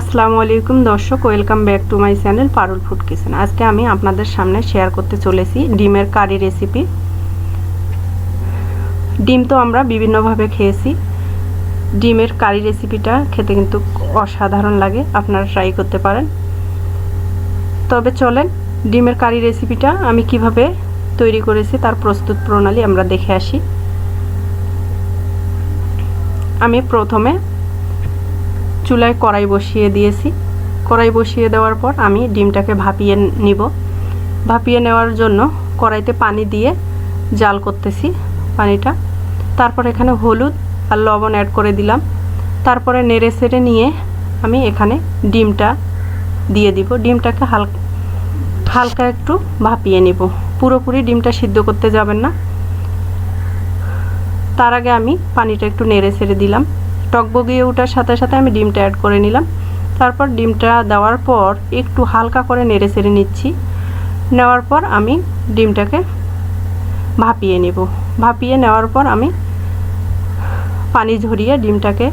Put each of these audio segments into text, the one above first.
আসসালামু আলাইকুম দর্শক welcome back to my channel Parul food kitchen আজকে আমি আপনাদের সামনে শেয়ার করতে চলেছি ডিমের কারি রেসিপি ডিম তো আমরা বিভিন্নভাবে খেয়েছি। ডিমের কারি রেসিপিটা খেতে কিন্তু অসাধারণ লাগে, আপনারা ট্রাই করতে পারেন। তবে চলেন, ডিমের কারি রেসিপিটা আমি কীভাবে তৈরি করেছি তার প্রস্তুত প্রণালী আমরা দেখে আসি। আমি প্রথমে চুলায় কড়াই বসিয়ে দিয়েছি। কড়াই বসিয়ে দেওয়ার পর আমি ডিমটাকে ভাপিয়ে নিব। ভাপিয়ে নেওয়ার জন্য কড়াইতে পানি দিয়ে জাল করতেছি পানিটা। তারপর এখানে হলুদ আর লবণ অ্যাড করে দিলাম। তারপরে নেড়ে সেড়ে নিয়ে আমি এখানে ডিমটা দিয়ে দিব। ডিমটাকে হালকা হালকা একটু ভাপিয়ে নিব। পুরোপুরি ডিমটা সিদ্ধ করতে যাবেন না। তার আগে আমি পানিটা একটু নেড়ে ছেড়ে দিলাম। টকবগিয়ে ওঠার সাথে সাথে আমি ডিমটা অ্যাড করে নিলাম। তারপর ডিমটা দেওয়ার পর একটু হালকা করে নেড়ে ছেড়ে নিচ্ছি। নেওয়ার পর আমি ডিমটাকে ভাপিয়ে নেব। ভাপিয়ে নেওয়ার পর আমি পানি ঝরিয়ে ডিমটাকে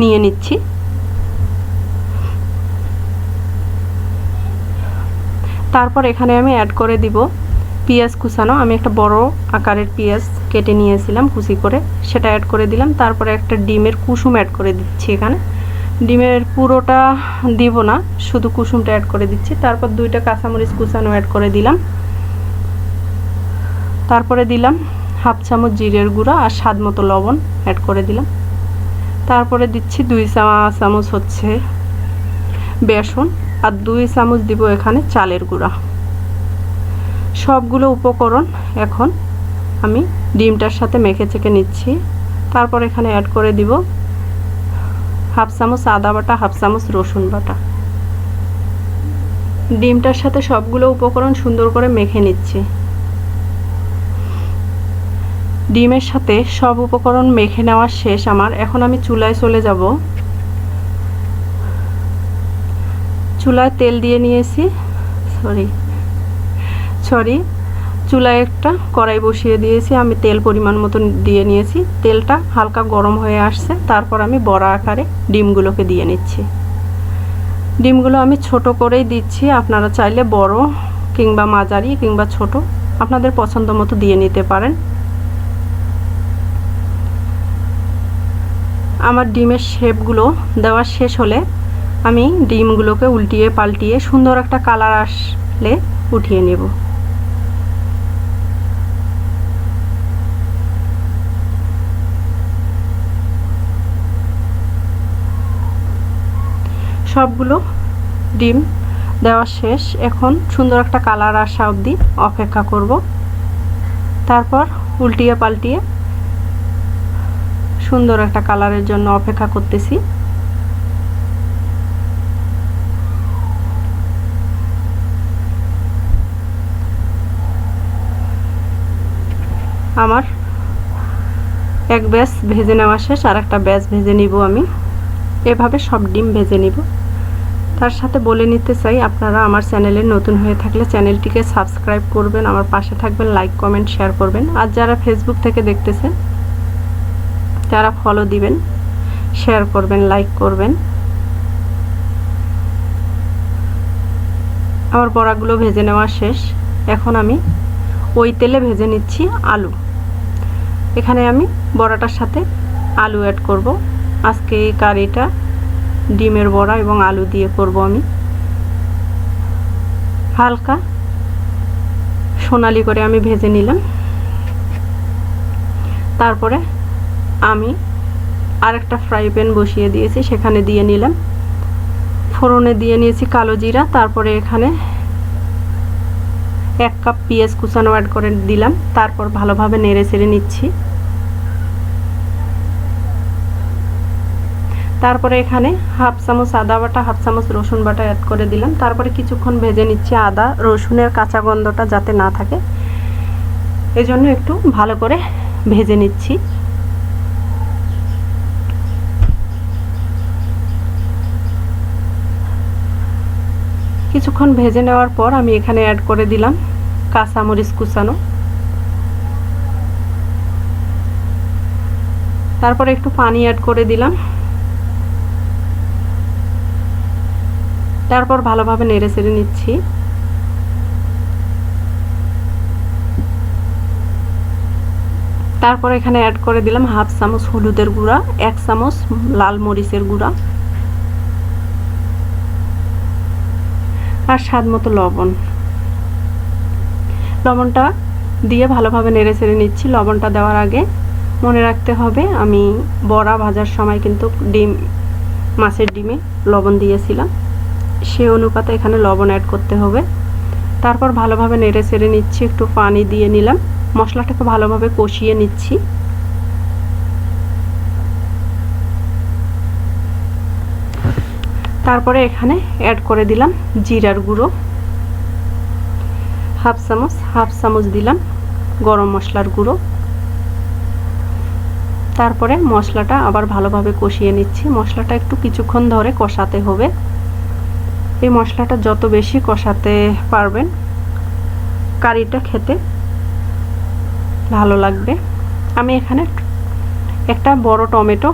নিয়ে নিচ্ছি। তারপর এখানে আমি অ্যাড করে দিব পেঁয়াজ কুচানো, আমি একটা বড় আকারের পেঁয়াজ কেটে নিয়েছিলাম কুচি করে, সেটা অ্যাড করে দিলাম। তারপরে একটা ডিমের কুসুম অ্যাড করে দিচ্ছি এখানে। ডিমের পুরোটা দিব না, শুধু কুসুমটা অ্যাড করে দিচ্ছি। তারপর দুইটা কাঁচামরিচ কুচানো অ্যাড করে দিলাম। তারপরে দিলাম হাফ চামচ জিরের গুঁড়া আর স্বাদ মতো লবণ অ্যাড করে দিলাম। তারপরে দিচ্ছি দুই চামচ হচ্ছে বেসন, আর দুই চামচ দিব এখানে চালের গুঁড়া। সবগুলো উপকরণ এখন আমি ডিমটার সাথে মেখে চেখে নিচ্ছি। তারপর এখানে অ্যাড করে দিব হাফ চামচ আদা বাটা, হাফ চামচ রসুন বাটা। ডিমটার সাথে সবগুলো উপকরণ সুন্দর করে মেখে নিচ্ছি। ডিমের সাথে সব উপকরণ মেখে নেওয়া শেষ আমার। এখন আমি চুলায় চলে যাব। চুলায় তেল দিয়ে নিয়েছি। সরি সরি, চুলায় একটা কড়াই বসিয়ে দিয়েছি, আমি তেল পরিমাণ মতো দিয়ে নিয়েছি। তেলটা হালকা গরম হয়ে আসছে, তারপর আমি বড়া আকারে ডিমগুলোকে দিয়ে নিচ্ছি। ডিমগুলো আমি ছোট করেই দিচ্ছি, আপনারা চাইলে বড় কিংবা মাঝারি কিংবা ছোট, আপনাদের পছন্দ মতো দিয়ে নিতে পারেন। আমার ডিমের শেপগুলো দেওয়া শেষ হলে আমি ডিমগুলোকে উল্টিয়ে পাল্টিয়ে সুন্দর একটা কালার আসলে উঠিয়ে নেব। সবগুলো ডিম দেওয়া শেষ। এখন সুন্দর একটা কালার আসা অবধি অপেক্ষা করব। তারপর উল্টিয়ে পাল্টিয়ে সুন্দর একটা কালারের জন্য অপেক্ষা করতেছি। আমার এক ব্যাস ভেজে নেওয়া শেষ আর একটা ব্যাস ভেজে নিব আমি। এভাবে সব ডিম ভেজে নিব। তার সাথে বলে নিতে চাই, আপনারা আমার চ্যানেলে নতুন হয়ে থাকলে চ্যানেলটিকে সাবস্ক্রাইব করবেন, আমার পাশে থাকবেন, লাইক, কমেন্ট, শেয়ার করবেন। আর যারা ফেসবুক থেকে দেখতেছেন, তারা ফলো দিবেন, শেয়ার করবেন লাইক করবেন। আমার বড়াগুলো ভেজে নেওয়া শেষ। এখন আমি ওই তেলে ভেজে নিচ্ছি আলু। এখানে আমি বড়াটার সাথে আলু অ্যাড করব। আজকে এই কারিটা ডিমের বড়া এবং আলু দিয়ে করব আমি। হালকা সোনালি করে আমি ভেজে নিলাম। তারপরে আমি আরেকটা ফ্রাই প্যান বসিয়ে দিয়েছি, সেখানে দিয়ে নিলাম। ফোড়নে দিয়ে নিয়েছি কালো জিরা, তারপরে এখানে এক কাপ পেঁয়াজ কুচানো অ্যাড করে দিলাম। তারপর ভালোভাবে নেড়ে চেড়ে নিচ্ছি। তারপরে এখানে হাফ চামচ আদা বাটা, হাফ চামচ রসুন বাটা অ্যাড করে দিলাম। তারপরে কিছুক্ষণ ভেজে নিচ্ছি আদা। রসুনের কাঁচা গন্ধটা যাতে না থাকে। এজন্য একটু ভালো করে ভেজে নিচ্ছি। কিছুক্ষণ ভেজে নেওয়ার পর আমি এখানে অ্যাড করে দিলাম কাঁচামরিচ কুচানো। তারপরে একটু পানি অ্যাড করে দিলাম। তারপর ভালোভাবে নেড়ে চেড়ে নিচ্ছি। তারপর এখানে অ্যাড করে দিলাম হাফ চামচ হলুদের গুঁড়া, এক চামচ লাল মরিচের গুঁড়া আর স্বাদ মতো লবণ। লবণটা দিয়ে ভালোভাবে নেড়ে চেড়ে নিচ্ছি। লবণটা দেওয়ার আগে মনে রাখতে হবে, আমি বড়া ভাজার সময় কিন্তু ডিম, মাছের ডিমে লবণ দিয়েছিলাম। সে অনুপাতে এখানে লবণ অ্যাড করতে হবে। তারপর ভালোভাবে নেড়ে চেড়ে নিচ্ছি, একটু পানি দিয়ে নিলাম। মশলাটাকে ভালোভাবে কষিয়ে নিচ্ছি। তারপরে এখানে অ্যাড করে দিলাম জিরার গুঁড়ো। হাফ চামচ হাফ চামচ দিলাম গরম মশলার গুঁড়ো। তারপরে মশলাটা আবার ভালোভাবে কষিয়ে নিচ্ছি। মশলাটা একটু কিছুক্ষণ ধরে কষাতে হবে। এই মশলাটা যত বেশি কষাতে পারবেন, কারিটা খেতে ভালো লাগবে। আমি এখানে একটা বড় টমেটো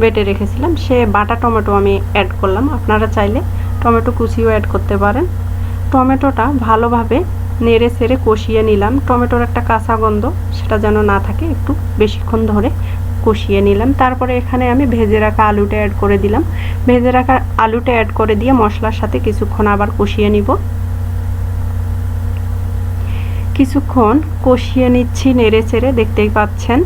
বেটে রেখেছিলাম, সে বাটা টমেটো আমি অ্যাড করলাম। আপনারা চাইলে টমেটো কুচিও অ্যাড করতে পারেন। টমেটোটা ভালোভাবে নেড়ে সেড়ে কষিয়ে নিলাম। টমেটোর একটা কাঁচা গন্ধ, সেটা যেন না থাকে, একটু বেশিক্ষণ ধরে কষিয়ে নিলাম। তারপরে এখানে আমি ভেজে রাখা আলুটা অ্যাড করে দিলাম। ভেজে রাখা আলুটা অ্যাড করে দিয়ে মশলার সাথে কিছুক্ষণ আবার কষিয়ে নিব। কিছুক্ষণ কষিয়ে নিচ্ছি নেড়ে চেড়ে, দেখতেই পাচ্ছেন।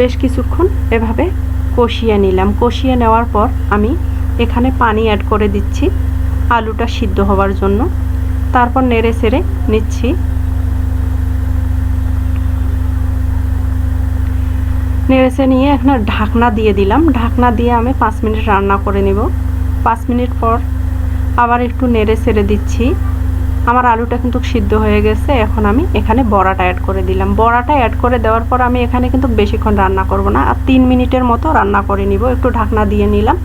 বেশ কিছুক্ষণ এভাবে কষিয়ে নিলাম। কষিয়ে নেওয়ার পর আমি এখানে পানি অ্যাড করে দিচ্ছি। আলুটা সিদ্ধ হওয়ার জন্য। তারপর নেড়ে চেড়ে নিচ্ছি। নেড়েছে নিয়ে এখানে ঢাকনা দিয়ে দিলাম। ঢাকনা দিয়ে আমি পাঁচ মিনিট রান্না করে নেব। পাঁচ মিনিট পর আবার একটু নেড়ে ছেড়ে দিচ্ছি। আমার আলুটা কিন্তু সিদ্ধ হয়ে গেছে। এখন আমি এখানে বড়াটা অ্যাড করে দিলাম। বড়াটা অ্যাড করে দেওয়ার পর আমি এখানে কিন্তু বেশিক্ষণ রান্না করব না। আর তিন মিনিটের মতো রান্না করে নিব। একটু ঢাকনা দিয়ে নিলাম।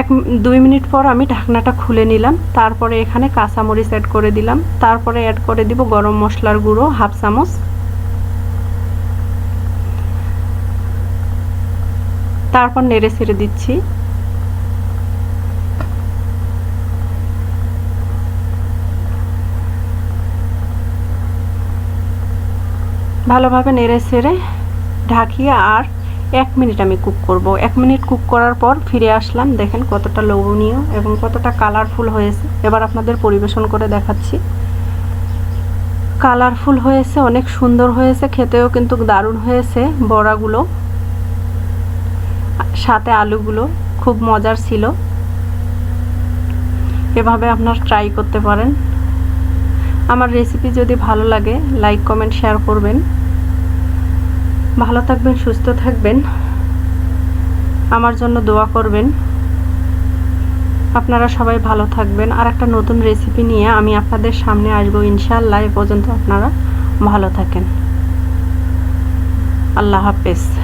এক দুই মিনিট পর আমি ঢাকনাটা খুলে নিলাম, তারপরে এখানে কাঁচামরিচ অ্যাড করে দিলাম, তারপরে অ্যাড করে দিব গরম মশলার গুঁড়ো, হাফ চামচ। তারপর নেড়ে ছেড়ে দিচ্ছি। ভালোভাবে নেড়ে ছেড়ে ঢাকিয়ে আর এক মিনিট আমি কুক করব। এক মিনিট কুক করার পর ফিরে আসলাম। দেখেন কতটা লোভনীয় এবং কতটা কালারফুল হয়েছে। এবার আপনাদের পরিবেশন করে দেখাচ্ছি। কালারফুল হয়েছে, অনেক সুন্দর হয়েছে, খেতেও কিন্তু দারুণ হয়েছে বড়াগুলো, সাথে আলুগুলো, খুব মজার ছিল। এভাবে আপনার ট্রাই করতে পারেন। আমার রেসিপি যদি ভালো লাগে লাইক কমেন্ট শেয়ার করবেন। ভালো থাকবেন, সুস্থ থাকবেন। আমার জন্য দোয়া করবেন। আপনারা সবাই ভালো থাকবেন। আর একটা নতুন রেসিপি নিয়ে আমি আপনাদের সামনে আসব ইনশাআল্লাহ। এ পর্যন্ত আপনারা ভালো থাকেন। আল্লাহ হাফেজ।